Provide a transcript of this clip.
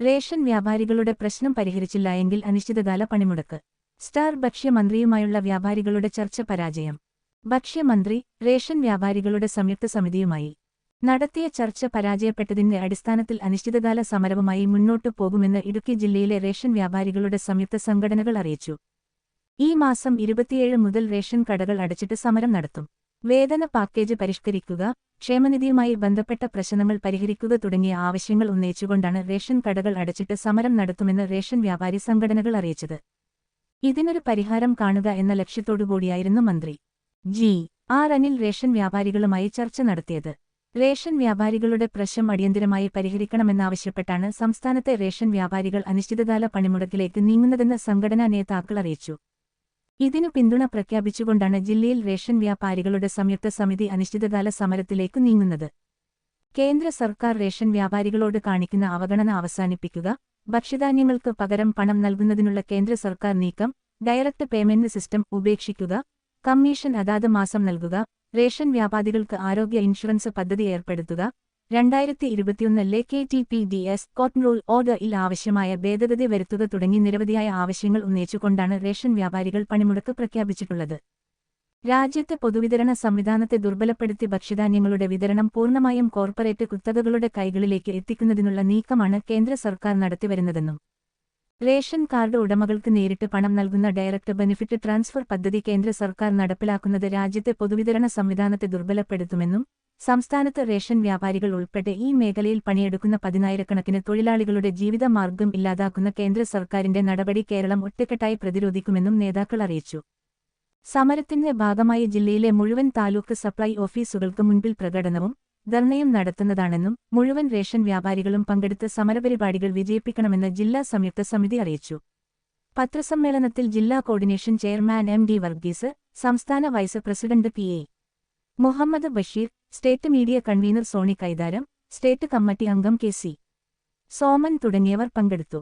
Ration വ്യാപാരികളുടെ പ്രശ്നം പരിഹരിച്ചില്ല എങ്കിൽ അനിശ്ചിതകാല പണിമുടക്ക്. സ്റ്റാർ ഭക്ഷ്യമന്ത്രിയുമായുള്ള വ്യാപാരികളുടെ ചർച്ച പരാജയം. ഭക്ഷ്യമന്ത്രി റേഷൻ വ്യാപാരികളുടെ സംയുക്ത സമിതിയുമായി നടത്തിയ ചർച്ച പരാജയപ്പെട്ടതിന്റെ അടിസ്ഥാനത്തിൽ അനിശ്ചിതകാല സമരവുമായി മുന്നോട്ടു പോകുമെന്ന് ഇടുക്കി ജില്ലയിലെ റേഷൻ വ്യാപാരികളുടെ സംയുക്ത സംഘടനകൾ അറിയിച്ചു. ഈ മാസം ഇരുപത്തിയേഴ് മുതൽ റേഷൻ കടകൾ അടച്ചിട്ട് സമരം നടത്തും. വേതന പാക്കേജ് പരിഷ്കരിക്കുക ക്ഷേമനിധിയുമായി ബന്ധപ്പെട്ട പ്രശ്നങ്ങൾ പരിഹരിക്കുക തുടങ്ങിയ ആവശ്യങ്ങൾ ഉന്നയിച്ചുകൊണ്ടാണ് റേഷൻ കടകൾ അടച്ചിട്ട് സമരം നടത്തുമെന്ന് റേഷൻ വ്യാപാരി സംഘടനകൾ അറിയിച്ചത്. ഇതിനൊരു പരിഹാരം കാണുക എന്ന ലക്ഷ്യത്തോടുകൂടിയായിരുന്നു മന്ത്രി. ജി. ആർ. അനിൽ റേഷൻ വ്യാപാരികളുമായി ചർച്ച നടത്തിയത്. റേഷൻ വ്യാപാരികളുടെ പ്രശ്നം അടിയന്തിരമായി പരിഹരിക്കണമെന്നാവശ്യപ്പെട്ടാണ് സംസ്ഥാനത്തെ റേഷൻ വ്യാപാരികൾ അനിശ്ചിതകാല പണിമുടക്കിലേക്ക് നീങ്ങുന്നതെന്ന് സംഘടനാ നേതാക്കൾ അറിയിച്ചു. ഇതിനു പിന്തുണ പ്രഖ്യാപിച്ചുകൊണ്ടാണ് ജില്ലയിൽ റേഷൻ വ്യാപാരികളുടെ സംയുക്ത സമിതി അനിശ്ചിതകാല സമരത്തിലേക്ക് നീങ്ങുന്നത്. കേന്ദ്ര സർക്കാർ റേഷൻ വ്യാപാരികളോട് കാണിക്കുന്ന അവഗണന അവസാനിപ്പിക്കുക ഭക്ഷ്യധാന്യങ്ങൾക്ക് പകരം പണം നൽകുന്നതിനുള്ള കേന്ദ്ര സർക്കാർ നീക്കം ഡയറക്ട് പേയ്മെന്റ് സിസ്റ്റം ഉപേക്ഷിക്കുക കമ്മീഷൻ അതാത് മാസം നൽകുക റേഷൻ വ്യാപാരികൾക്ക് ആരോഗ്യ ഇൻഷുറൻസ് പദ്ധതി ഏർപ്പെടുത്തുക രണ്ടായിരത്തി ഇരുപത്തിയൊന്നിലെ K T P D S control ഓർഡറിൽ ആവശ്യമായ ഭേദഗതി വരുത്തുക തുടങ്ങി നിരവധിയായ ആവശ്യങ്ങൾ ഉന്നയിച്ചുകൊണ്ടാണ് റേഷൻ വ്യാപാരികൾ പണിമുടക്ക് പ്രഖ്യാപിച്ചിട്ടുള്ളത്. രാജ്യത്തെ പൊതുവിതരണ സംവിധാനത്തെ ദുർബലപ്പെടുത്തി ഭക്ഷ്യധാന്യങ്ങളുടെ വിതരണം പൂർണമായും കോർപ്പറേറ്റ് കുത്തകകളുടെ കൈകളിലേക്ക് എത്തിക്കുന്നതിനുള്ള നീക്കമാണ് കേന്ദ്ര സർക്കാർ നടത്തിവരുന്നതെന്നും. റേഷൻ കാർഡ് ഉടമകൾക്ക് നേരിട്ട് പണം നൽകുന്ന ഡയറക്ട് ബെനിഫിറ്റ് ട്രാൻസ്ഫർ പദ്ധതി കേന്ദ്ര സർക്കാർ നടപ്പിലാക്കുന്നത് രാജ്യത്തെ പൊതുവിതരണ സംവിധാനത്തെ ദുർബലപ്പെടുത്തുമെന്നും സംസ്ഥാനത്ത് റേഷൻ വ്യാപാരികൾ ഉൾപ്പെടെ ഈ മേഖലയിൽ പണിയെടുക്കുന്ന പതിനായിരക്കണക്കിന് തൊഴിലാളികളുടെ ജീവിതമാർഗം ഇല്ലാതാക്കുന്ന കേന്ദ്ര സർക്കാരിന്റെ നടപടി കേരളം ഒറ്റക്കെട്ടായി പ്രതിരോധിക്കുമെന്നും നേതാക്കൾ അറിയിച്ചു. സമരത്തിന്റെ ഭാഗമായി ജില്ലയിലെ മുഴുവൻ താലൂക്ക് സപ്ലൈ ഓഫീസുകൾക്ക് മുൻപിൽ പ്രകടനവും ധർണയും നടത്തുന്നതാണെന്നും മുഴുവൻ റേഷൻ വ്യാപാരികളും പങ്കെടുത്ത സമരപരിപാടികൾ വിജയിപ്പിക്കണമെന്ന് ജില്ലാ സംയുക്ത സമിതി അറിയിച്ചു. പത്രസമ്മേളനത്തിൽ ജില്ലാ coordination chairman M D Varghese സംസ്ഥാന vice president P A Muhammad Basheer state media convener Soni Kaitharam state committee അംഗം കെ സി. സോമൻ തുടങ്ങിയവർ പങ്കെടുത്തു.